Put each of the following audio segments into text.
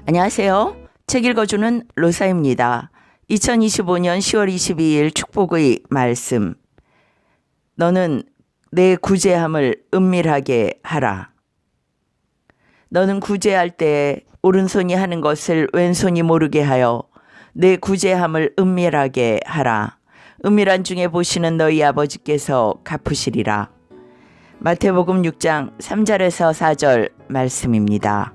안녕하세요. 책 읽어주는 로사입니다. 2025년 10월 22일 축복의 말씀. 너는 내 구제함을 은밀하게 하라. 너는 구제할 때 오른손이 하는 것을 왼손이 모르게 하여 내 구제함을 은밀하게 하라. 은밀한 중에 보시는 너희 아버지께서 갚으시리라. 마태복음 6장 3절에서 4절 말씀입니다.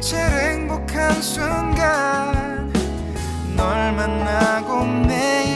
제일 행복한 순간 널 만나고 매일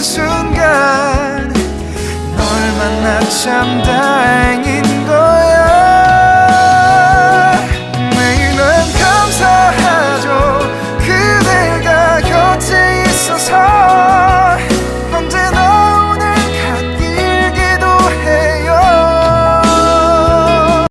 순간 널 만나 참 다행인 걸